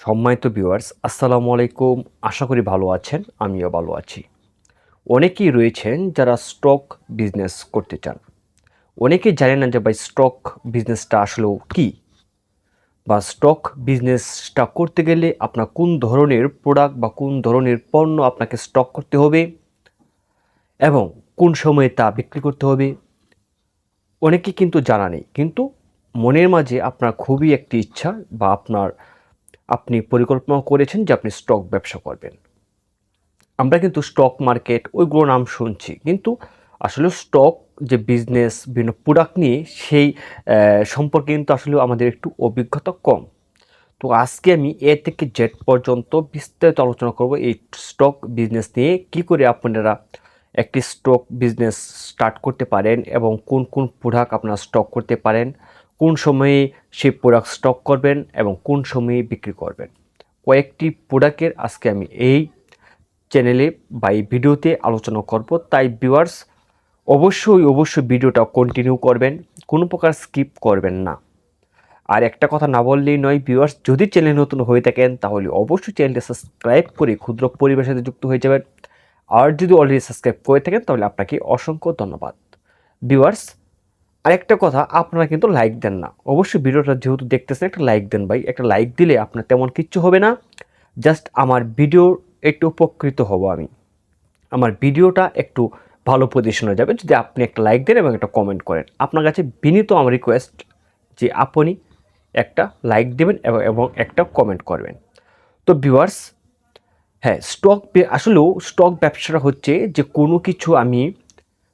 সম্মানিত ভিউয়ার্স আসসালামু আলাইকুম। আশা করি ভালো আছেন, আমিও ভালো আছি। অনেকেই রয়েছেন যারা স্টক বিজনেস করতে চান। অনেকেই জানেন না যে ভাই স্টক বিজনেসটা আসলেও কী? বা স্টক বিজনেসটা করতে গেলে আপনার কোন ধরনের প্রোডাক্ট বা কোন ধরনের পণ্য আপনাকে স্টক করতে হবে এবং কোন সময়ে তা বিক্রি করতে হবে? অনেকে কিন্তু জানা নেই। কিন্তু মনের মাঝে আপনার খুবই একটি ইচ্ছা বা আপনার আপনি পরিকল্পনা করেছেন যে আপনি স্টক ব্যবসা করবেন। আমরা কিন্তু স্টক মার্কেট ওইগুলো নাম শুনছি, কিন্তু আসলে স্টক যে বিজনেস বিভিন্ন প্রোডাক্ট নিয়ে সেই সম্পর্কে কিন্তু আসলে আমাদের একটু অভিজ্ঞতা কম। তো আজকে আমি এ থেকে জেড পর্যন্ত বিস্তারিত আলোচনা করব এই স্টক বিজনেস নিয়ে, কি করে আপনারা একটি স্টক বিজনেস স্টার্ট করতে পারেন এবং কোন কোন প্রোডাক্ট আপনারা স্টক করতে পারেন। কোন সময়ে সেই প্রোডাক্ট স্টক করবেন এবং কোন সময়ে বিক্রি করবেন? কয়েকটি প্রোডাক্টের আজকে আমি এই চ্যানেলে বা এই ভিডিওতে আলোচনা করব। তাই ভিউয়ার্স অবশ্যই অবশ্যই ভিডিওটা কন্টিনিউ করবেন, কোনো প্রকার স্কিপ করবেন না। আর একটা কথা না বললেই নয় ভিউয়ার্স যদি চ্যানেল নতুন হয়ে থাকেন, তাহলে অবশ্যই চ্যানেলটি সাবস্ক্রাইব করে ক্ষুদ্র পরিবারের সাথে যুক্ত হয়ে যাবেন। আর যদি অলরেডি সাবস্ক্রাইব করে থাকেন, তাহলে আপনাকে অসংখ্য ধন্যবাদ। ভিউয়ার্স আরেকটা কথা, আপনারা কিন্তু লাইক দেন না। অবশ্যই ভিডিওটা যেহেতু দেখতেছেন, একটা লাইক দেন ভাই। একটা লাইক দিলে আপনার তেমন কিচ্ছু হবে না। জাস্ট আমার ভিডিও একটু উপকৃত হব আমি। আমার ভিডিওটা একটু ভালো পজিশনে যাবে। যদি আপনি একটা লাইক দেন এবং একটা কমেন্ট করেন। আপনার কাছে বিনীত আমার রিকোয়েস্ট যে আপনি একটা লাইক দেবেন এবং একটা কমেন্ট করবেন। তো ভিউয়ার্স হ্যাঁ স্টক আসলেও স্টক ব্যবসাটা হচ্ছে যে কোনো কিছু আমি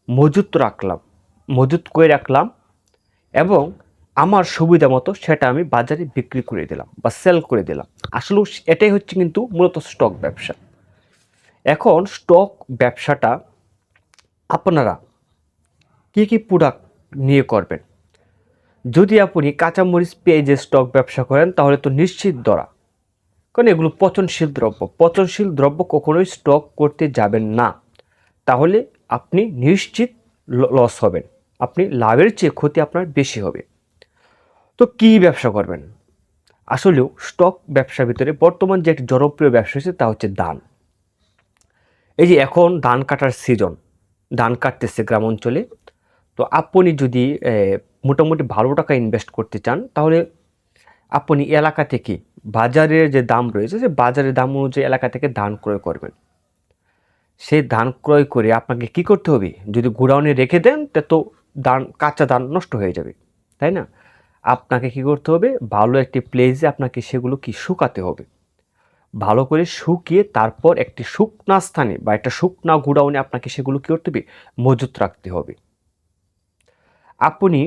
মজুত রাখলাম। মজুত করে রাখলাম এবং আমার সুবিধা মতো সেটা আমি বাজারে বিক্রি করে দিলাম বা সেল করে দিলাম। আসলেও এটাই হচ্ছে কিন্তু মূলত স্টক ব্যবসা। এখন স্টক ব্যবসাটা আপনারা কী কী প্রোডাক্ট নিয়ে করবেন? যদি আপনি কাঁচামরিচ পেঁয়াজের স্টক ব্যবসা করেন, তাহলে তো নিশ্চিত ধরা। কারণ এগুলো পচনশীল দ্রব্য। পচনশীল দ্রব্য কখনোই স্টক করতে যাবেন না। তাহলে আপনি নিশ্চিত লস হবেন। আপনি লাভের চেয়ে ক্ষতি আপনার বেশি হবে। তো কী ব্যবসা করবেন? আসলেও স্টক ব্যবসার ভিতরে বর্তমান যে একটি জনপ্রিয় ব্যবসা হচ্ছে তা হচ্ছে ধান। এই যে এখন ধান কাটার সিজন, ধান কাটতেছে গ্রাম অঞ্চলে, তো আপনি যদি মোটামুটি ভালো টাকা ইনভেস্ট করতে চান, তাহলে আপনি এলাকা থেকে বাজারের যে দাম রয়েছে, সে বাজারের দাম অনুযায়ী এলাকা থেকে ধান ক্রয় করবেন। সেই ধান ক্রয় করে আপনাকে কি করতে হবে? যদি গোডাউনে রেখে দেন তো ধান কাঁচা ধান নষ্ট হয়ে যাবে, তাই না? আপনাকে কি করতে হবে? ভালো একটি প্লেসে আপনাকে সেগুলো কি শুকাতে হবে। ভালো করে শুকিয়ে তারপর একটি শুকনা স্থানে বা একটা শুকনা গোডাউনে আপনাকে সেগুলো কী করতে হবে? মজুত রাখতে হবে। আপনি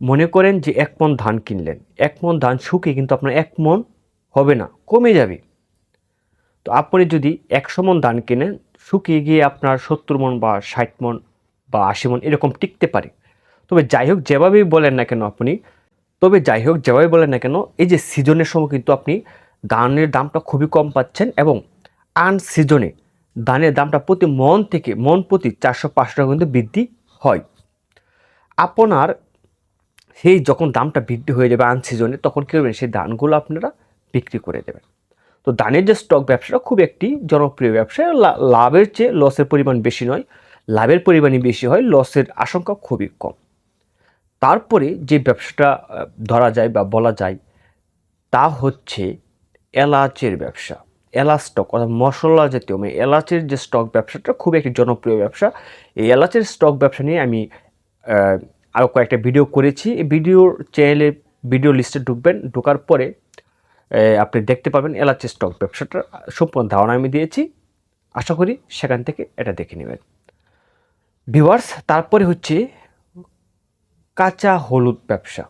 মনে করেন যে এক মন ধান কিনলেন, এক মন ধান শুকিয়ে কিন্তু আপনার এক মন হবে না, কমে যাবে। তো আপনি যদি একশো মন ধান কিনেন, শুকিয়ে গিয়ে আপনার সত্তর মন বা ষাট মন বা আশি মন এরকম টিকতে পারে। তবে যাই হোক যেভাবেই বলেন না কেন আপনি, তবে যাই হোক যেভাবে বলেন না কেন, এই যে সিজনের সময় কিন্তু আপনি ধানের দামটা খুবই কম পাচ্ছেন এবং আন সিজনে ধানের দামটা প্রতি মন থেকে, মন প্রতি চারশো পাঁচশো টাকা কিন্তু বৃদ্ধি হয়। আপনার সেই যখন দামটা বৃদ্ধি হয়ে যাবে আন সিজনে তখন কী করবেন? সেই ধানগুলো আপনারা বিক্রি করে দেবেন। তো ধানের যে স্টক ব্যবসাটা খুব একটি জনপ্রিয় ব্যবসা। লাভের চেয়ে লসের পরিমাণ বেশি নয়। লাভের পরিমাণই বেশি হয় লসের আশঙ্কা খুবই কম। তারপরে যে ব্যবসাটা ধরা যায় বা বলা যায়, তা হচ্ছে এলাচের ব্যবসা। এলাচ স্টক অর্থাৎ মশলা জাতীয় মানে এলাচের যে স্টক ব্যবসাটা খুব একটি জনপ্রিয় ব্যবসা। এই এলাচের স্টক ব্যবসা নিয়ে আমি আরও কয়েকটা ভিডিও করেছি। এই ভিডিওর চ্যানেলে ভিডিও লিস্টে ঢুকবেন, ঢোকার পরে আপনি দেখতে পাবেন এলাচের স্টক ব্যবসাটার সম্পূর্ণ ধারণা আমি দিয়েছি। আশা করি সেখান থেকে এটা দেখে নেবেন। ভিউয়ার্স তারপরে হচ্ছে কাঁচা হলুদ ব্যবসা।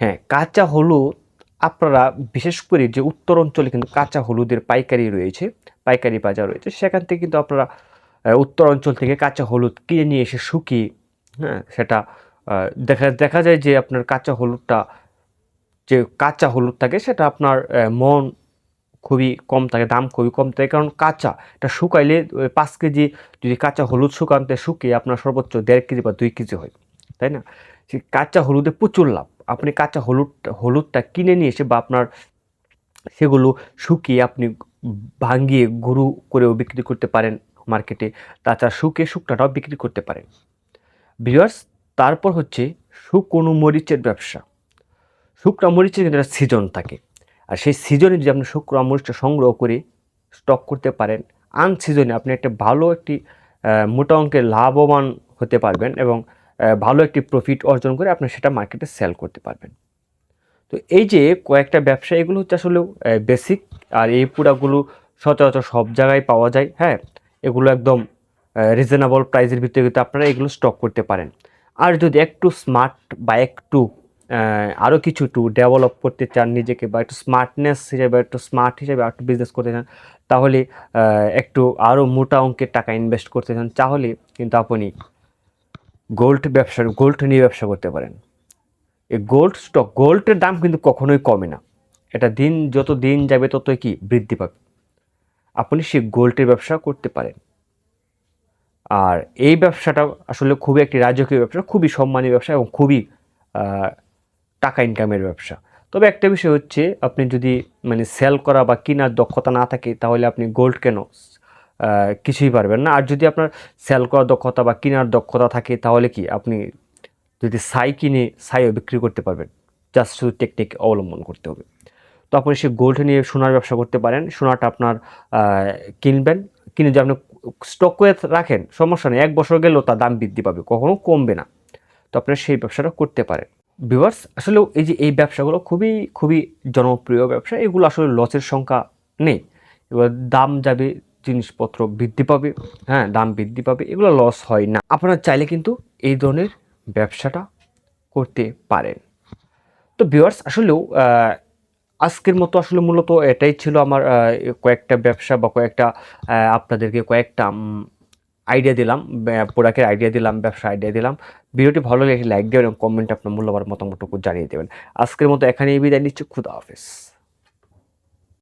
হ্যাঁ কাঁচা হলুদ আপনারা বিশেষ করে যে উত্তর অঞ্চলে কিন্তু কাঁচা হলুদের পাইকারি রয়েছে, পাইকারি বাজার রয়েছে, সেখান থেকে কিন্তু আপনারা উত্তর অঞ্চল থেকে কাঁচা হলুদ কিনে নিয়ে এসে শুকিয়ে হ্যাঁ সেটা দেখা দেখা যায় যে আপনার কাঁচা হলুদটা, যে কাঁচা হলুদ থাকে সেটা আপনার মন খুবই কম থাকে, দাম খুবই কম থাকে। কারণ কাঁচা, এটা শুকাইলে পাঁচ কেজি যদি কাঁচা হলুদ শুকানতে শুকিয়ে আপনার সর্বোচ্চ দেড় কেজি বা দুই কেজি হয়, তাই না? সেই কাঁচা হলুদে প্রচুর লাভ। আপনি কাঁচা হলুদ, হলুদটা কিনে নিয়ে এসে বা আপনার সেগুলো শুকিয়ে আপনি ভাঙ্গিয়ে গুঁড়ো করেও বিক্রি করতে পারেন মার্কেটে। তাছাড়া শুকিয়ে শুকনাটাও বিক্রি করতে পারেন। ভিউয়ার্স, তারপর হচ্ছে শুকনো মরিচের ব্যবসা। শুকনা মরিচের কিন্তু একটা সিজন থাকে। আর সেই সিজনে যদি আপনি শুক্র মরিচটা সংগ্রহ করে স্টক করতে পারেন আন সিজনে আপনি একটা ভালো একটি মোটা অঙ্কের লাভবান হতে পারবেন এবং ভালো একটি প্রফিট অর্জন করে আপনি সেটা মার্কেটে সেল করতে পারবেন। তো এই যে কয়েকটা ব্যবসা, এগুলো হচ্ছে আসলে বেসিক আর এই প্রোডাক্টগুলো সচরাচর সব জায়গায় পাওয়া যায় হ্যাঁ? এগুলো একদম রিজনেবল প্রাইসের ভিতরে কিন্তু আপনারা এগুলো স্টক করতে পারেন। আর যদি একটু স্মার্ট বা একটু আরও কিছু একটু ডেভেলপ করতে চান নিজেকে বা একটু স্মার্টনেস হিসেবে, একটু স্মার্ট হিসেবে একটু বিজনেস করতে চান, তাহলে একটু আরও মোটা অঙ্কের টাকা ইনভেস্ট করতে চান, তাহলে কিন্তু আপনি গোল্ড ব্যবসা গোল্ড নিয়ে ব্যবসা করতে পারেন। এই গোল্ড স্টক গোল্ডের দাম কিন্তু কখনোই কমে না। এটা দিন, যত দিন যাবে ততই কি বৃদ্ধি পাবে। আপনি সেই গোল্ডের ব্যবসা করতে পারেন। আর এই ব্যবসাটা আসলে খুবই একটি রাজকীয় ব্যবসা, খুবই সম্মানীয় ব্যবসা এবং খুবই টাকা ইনকামের ব্যবসা। তবে একটা বিষয় হচ্ছে, আপনি যদি মানে সেল করা বা কেনার দক্ষতা না থাকে, তাহলে আপনি গোল্ড কেন কিছুই পারবেন না। আর যদি আপনার সেল করার দক্ষতা বা কেনার দক্ষতা থাকে, তাহলে কি, আপনি যদি সাই কিনে, সাইও বিক্রি করতে পারবেন। জাস্ট শুধু টেকনিক অবলম্বন করতে হবে। তো আপনি সে গোল্ড নিয়ে সোনার ব্যবসা করতে পারেন, সোনাটা আপনার কিনবেন। কিনে যদি আপনি স্টক করে রাখেন, সমস্যা নেই, এক বছর গেলেও তার দাম বৃদ্ধি পাবে, কখনো কমবে না। তো আপনারা সেই ব্যবসাটা করতে পারেন। ভিউয়ার্স আসলে এই যে এই ব্যবসাগুলো খুবই খুবই জনপ্রিয় ব্যবসা, এগুলো আসলে লসের সংখ্যা নেই। এবার দাম যাবে, জিনিসপত্র বৃদ্ধি পাবে হ্যাঁ দাম বৃদ্ধি পাবে, এগুলো লস হয় না। আপনারা চাইলে কিন্তু এই ধরনের ব্যবসাটা করতে পারেন। তো ভিউয়ার্স আসলেও আজকের মতো আসলে মূলত এটাই ছিল আমার কয়েকটা ব্যবসা বা কয়েকটা আপনাদেরকে কয়েকটা আইডিয়া দিলাম প্রোডাক্টের আইডিয়া দিলাম ব্যবসা আইডিয়া দিলাম। ভিডিওটি ভালো লাগে লাইক দেবেন এবং কমেন্টে আপনার মূল্যবান মতামতটুকু জানিয়ে দেবেন। আজকের মতো এখানেই বিদায় নিচ্ছি। খুদা হাফেজ।